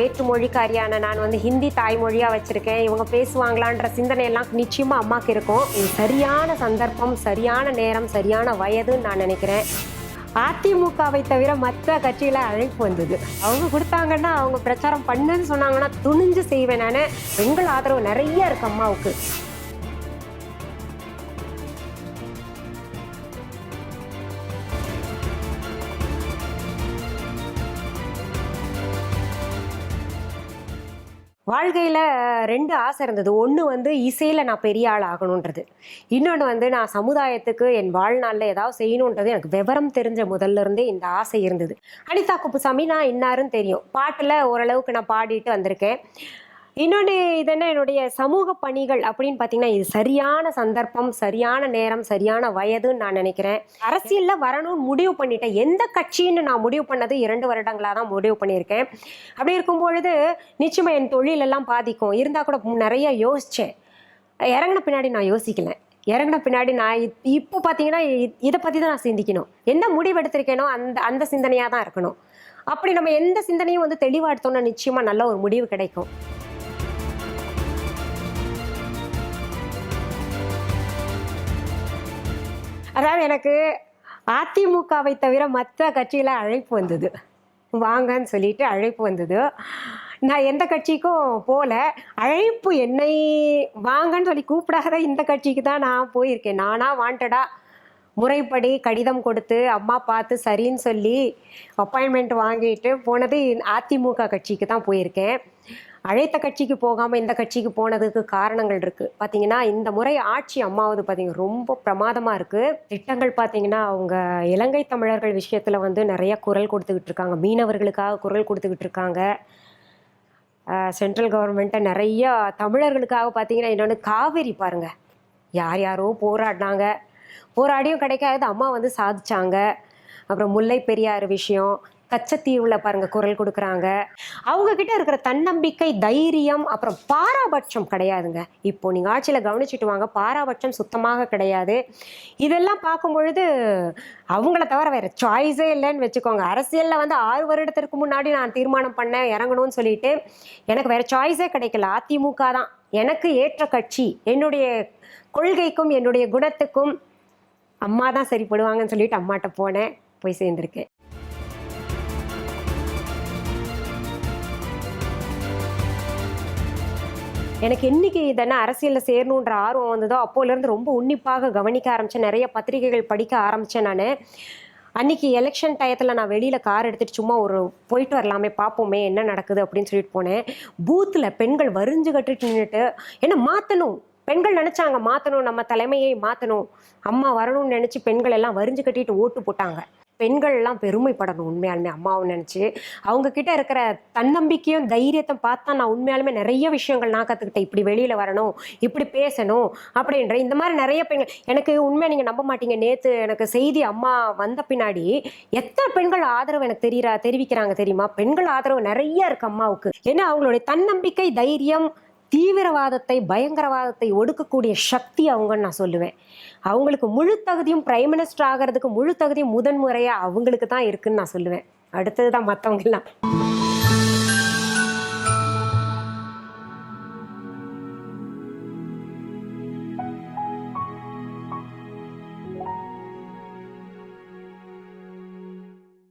வேற்றுமொழிக்காரியான நான் வந்து ஹிந்தி தாய்மொழியாக வச்சுருக்கேன். இவங்க பேசுவாங்களான்ற சிந்தனையெல்லாம் நிச்சயமாக அம்மாவுக்கு இருக்கும். இது சரியான சந்தர்ப்பம் சரியான நேரம் சரியான வயதுன்னு நான் நினைக்கிறேன். அதிமுகவை தவிர மற்ற கட்சியில் அழைப்பு வந்தது. அவங்க கொடுத்தாங்கன்னா அவங்க பிரச்சாரம் பண்ணுன்னு சொன்னாங்கன்னா துணிஞ்சு செய்வேன் நான். பெண்கள் ஆதரவு நிறைய இருக்கு அம்மாவுக்கு. வாழ்க்கையில் ரெண்டு ஆசை இருந்தது. ஒன்று வந்து இசையில் நான் பெரிய ஆள் ஆகணுன்றது. இன்னொன்று வந்து நான் சமுதாயத்துக்கு என் வாழ்நாளில் ஏதாவது செய்யணுன்றது எனக்கு விவரம் தெரிஞ்ச முதல்ல இருந்தே இந்த ஆசை இருந்தது. அனிதா குப்புசாமி நான் இன்னாருன்னு தெரியும். பாட்டில் ஓரளவுக்கு நான் பாடிட்டு வந்திருக்கேன். இன்னொன்று இது என்ன? என்னுடைய சமூக பணிகள் அப்படின்னு பார்த்தீங்கன்னா இது சரியான சந்தர்ப்பம் சரியான நேரம் சரியான வயதுன்னு நான் நினைக்கிறேன். அரசியலில் வரணும்னு முடிவு பண்ணிட்டேன். எந்த கட்சின்னு நான் முடிவு பண்ணது இரண்டு வருடங்களாக தான் முடிவு பண்ணியிருக்கேன். அப்படி இருக்கும் பொழுது நிச்சயமாக என் தொழிலெல்லாம் பாதிக்கும். இருந்தால் கூட நிறைய யோசித்தேன் இறங்கின பின்னாடி நான் யோசிக்கல. இறங்கின பின்னாடி நான் இப்- இப்போ பார்த்தீங்கன்னா இதை பற்றி தான் நான் சிந்திக்கணும். என்ன முடிவு எடுத்திருக்கேனோ அந்த அந்த சிந்தனையாக தான் இருக்கணும். அப்படி நம்ம எந்த சிந்தனையும் வந்து தெளிவாக எடுத்தோம்னா நிச்சயமாக நல்ல ஒரு முடிவு கிடைக்கும். அதாவது எனக்கு அதிமுகவை தவிர மற்ற கட்சியில் அழைப்பு வந்தது. வாங்கன்னு சொல்லிட்டு அழைப்பு வந்தது. நான் எந்த கட்சிக்கும் போகல அழைப்பு என்னை வாங்கன்னு சொல்லி கூப்பிடாத இந்த கட்சிக்கு தான் நான் போயிருக்கேன். நானாக வாண்டடாக முறைப்படி கடிதம் கொடுத்து அம்மா பார்த்து சரின்னு சொல்லி அப்பாயின்மெண்ட் வாங்கிட்டு போனது அதிமுக கட்சிக்கு தான் போயிருக்கேன். அழைத்த கட்சிக்கு போகாமல் இந்த கட்சிக்கு போனதுக்கு காரணங்கள் இருக்குது பார்த்தீங்கன்னா இந்த முறை ஆட்சி அம்மாவது பார்த்தீங்கன்னா ரொம்ப பிரமாதமாக இருக்குது திட்டங்கள் பார்த்தீங்கன்னா அவங்க இலங்கை தமிழர்கள் விஷயத்தில் வந்து நிறைய குரல் கொடுத்துக்கிட்டு இருக்காங்க. மீனவர்களுக்காக குரல் கொடுத்துக்கிட்டு இருக்காங்க. சென்ட்ரல் கவர்மெண்ட்டை நிறைய தமிழர்களுக்காக பார்த்தீங்கன்னா இன்னொன்று காவேரி பாருங்கள் யார் யாரோ போராடினாங்க. போராடியும் கிடைக்காது அம்மா வந்து சாதிச்சாங்க. அப்புறம் முல்லை பெரியாறு விஷயம் கச்சத்தீவில் பாருங்க குரல் கொடுக்குறாங்க. அவங்க கிட்ட இருக்கிற தன்னம்பிக்கை தைரியம் அப்புறம் பாராபட்சம் கிடையாதுங்க. இப்போ நீங்கள் ஆட்சியில் கவனிச்சுட்டு வாங்க பாராபட்சம் சுத்தமாக கிடையாது. இதெல்லாம் பார்க்கும் பொழுது அவங்கள தவிர வேற சாய்ஸே இல்லைன்னு வச்சுக்கோங்க. அரசியலில் வந்து ஆறு வருடத்திற்கு முன்னாடி நான் தீர்மானம் பண்ணேன் இறங்கணும்னு சொல்லிட்டு எனக்கு வேற சாய்ஸே கிடைக்கல. அதிமுக தான். எனக்கு ஏற்ற கட்சி என்னுடைய கொள்கைக்கும் என்னுடைய குணத்துக்கும் அம்மா தான் சரிப்படுவாங்கன்னு சொல்லிட்டு அம்மாட்ட போனேன் போய் சேர்ந்துருக்கேன். எனக்கு என்னைக்கு இதென்ன அரசியலில் சேரணுன்ற ஆர்வம் வந்ததோ அப்போலேருந்து ரொம்ப உன்னிப்பாக கவனிக்க ஆரம்பித்தேன் நிறைய பத்திரிகைகள் படிக்க ஆரம்பித்தேன் நான். அன்னைக்கு எலெக்ஷன் டயத்தில் நான் வெளியில் கார் எடுத்துகிட்டு சும்மா ஒரு போயிட்டு வரலாமே பார்ப்போமே என்ன நடக்குது அப்படின்னு சொல்லிட்டு போனேன். பூத்தில் பெண்கள் வரிஞ்சு கட்டிட்டு நின்றுட்டு என்ன மாற்றணும் பெண்கள் நினச்சாங்க மாற்றணும் நம்ம தலைமையை மாற்றணும் அம்மா வரணும்னு நினச்சி பெண்கள் எல்லாம் வரிஞ்சு கட்டிட்டு ஓட்டு போட்டாங்க. பெண்கள்லாம் பெருமைப்படணும் உண்மையாலுமே. அம்மாவை நினச்சி. அவங்கக்கிட்ட இருக்கிற தன்னம்பிக்கையும் தைரியத்தை பார்த்தா நான் உண்மையாலுமே நிறைய விஷயங்கள் நான் கற்றுக்கிட்டேன் இப்படி வெளியில் வரணும் இப்படி பேசணும் அப்படின்ற இந்த மாதிரி நிறைய பெண்கள் எனக்கு உண்மையாக நீங்கள் நம்ப மாட்டீங்க. நேற்று எனக்கு செய்தி அம்மா வந்த பின்னாடி எத்தனை பெண்கள் ஆதரவு எனக்கு தெரியுறா தெரிவிக்கிறாங்க தெரியுமா? பெண்கள் ஆதரவு நிறைய இருக்கு அம்மாவுக்கு. ஏன்னா அவங்களுடைய தன்னம்பிக்கை தைரியம் தீவிரவாதத்தை பயங்கரவாதத்தை ஒடுக்கக்கூடிய சக்தி அவங்கன்னு நான் சொல்லுவேன். அவங்களுக்கு முழு தகுதியும் பிரைம் மினிஸ்டர் ஆகிறதுக்கு முழு தகுதியும் முதன்முறையாக அவங்களுக்கு தான் இருக்குன்னு நான் சொல்லுவேன். அடுத்தது தான் மற்றவங்கெல்லாம்